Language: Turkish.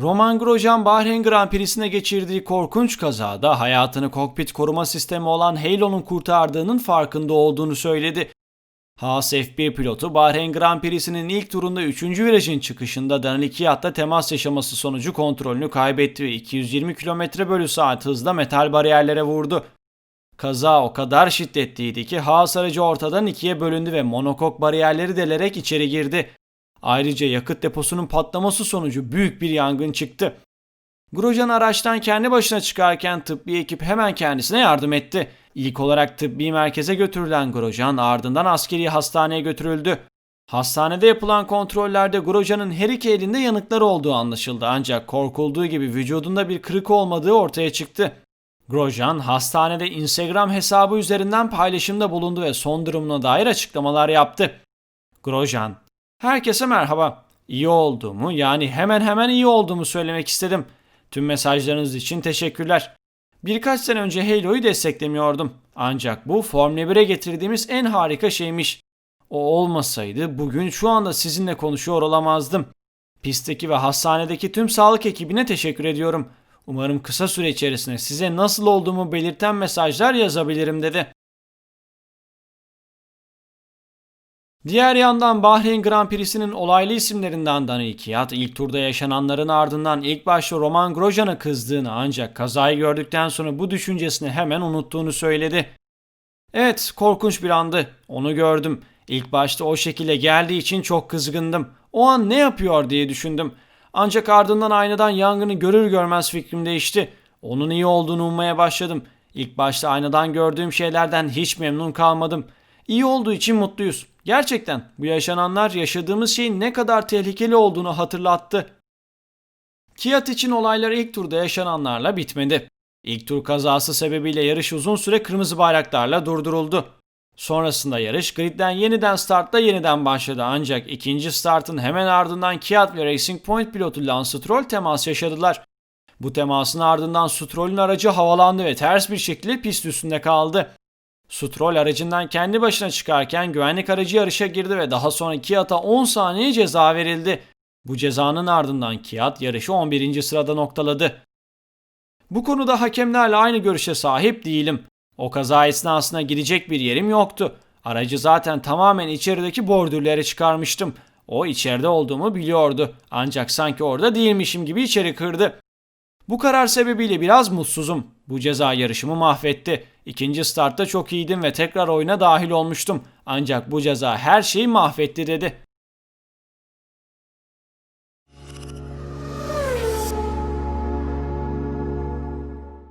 Roman Grosjean Bahreyn Grand Prix'sine geçirdiği korkunç kazada hayatını kokpit koruma sistemi olan Halo'nun kurtardığının farkında olduğunu söyledi. Haas F1 pilotu Bahreyn Grand Prix'sinin ilk turunda 3. virajın çıkışında Daniel Kiat'la temas yaşaması sonucu kontrolünü kaybetti ve 220 km bölü saat hızla metal bariyerlere vurdu. Kaza o kadar şiddetliydi ki Haas aracı ortadan ikiye bölündü ve monokok bariyerleri delerek içeri girdi. Ayrıca yakıt deposunun patlaması sonucu büyük bir yangın çıktı. Grosjean araçtan kendi başına çıkarken tıbbi ekip hemen kendisine yardım etti. İlk olarak tıbbi merkeze götürülen Grosjean ardından askeri hastaneye götürüldü. Hastanede yapılan kontrollerde Grosjean'ın her iki elinde yanıklar olduğu anlaşıldı ancak korkulduğu gibi vücudunda bir kırık olmadığı ortaya çıktı. Grosjean hastanede Instagram hesabı üzerinden paylaşımda bulundu ve son durumuna dair açıklamalar yaptı. Grosjean, herkese merhaba. İyi olduğumu yani hemen hemen iyi olduğumu söylemek istedim. Tüm mesajlarınız için teşekkürler. Birkaç sene önce Halo'yu desteklemiyordum. Ancak bu Formula 1'e getirdiğimiz en harika şeymiş. O olmasaydı bugün şu anda sizinle konuşuyor olamazdım. Pistteki ve hastanedeki tüm sağlık ekibine teşekkür ediyorum. Umarım kısa süre içerisinde size nasıl olduğumu belirten mesajlar yazabilirim dedi. Diğer yandan Bahreyn Grand Prix'sinin olaylı isimlerinden Daniil Kiat ilk turda yaşananların ardından ilk başta Roman Grosjean'a kızdığını ancak kazayı gördükten sonra bu düşüncesini hemen unuttuğunu söyledi. Evet korkunç bir andı. Onu gördüm. İlk başta o şekilde geldiği için çok kızgındım. O an ne yapıyor diye düşündüm. Ancak ardından aynadan yangını görür görmez fikrim değişti. Onun iyi olduğunu ummaya başladım. İlk başta aynadan gördüğüm şeylerden hiç memnun kalmadım. İyi olduğu için mutluyuz. Gerçekten bu yaşananlar yaşadığımız şeyin ne kadar tehlikeli olduğunu hatırlattı. Kiat için olaylar ilk turda yaşananlarla bitmedi. İlk tur kazası sebebiyle yarış uzun süre kırmızı bayraklarla durduruldu. Sonrasında yarış gridden yeniden startla yeniden başladı ancak ikinci startın hemen ardından Kiat ve Racing Point pilotu Lance Stroll temas yaşadılar. Bu temasın ardından Stroll'ün aracı havalandı ve ters bir şekilde pist üstünde kaldı. Stroll aracından kendi başına çıkarken güvenlik aracı yarışa girdi ve daha sonra Kiat'a 10 saniye ceza verildi. Bu cezanın ardından Kiat yarışı 11. sırada noktaladı. Bu konuda hakemlerle aynı görüşe sahip değilim. O kaza esnasında gidecek bir yerim yoktu. Aracı zaten tamamen içerideki bordürlere çıkarmıştım. O içeride olduğumu biliyordu. Ancak sanki orada değilmişim gibi içeri kırdı. Bu karar sebebiyle biraz mutsuzum. Bu ceza yarışımı mahvetti. İkinci startta çok iyiydim ve tekrar oyuna dahil olmuştum. Ancak bu ceza her şeyi mahvetti dedi.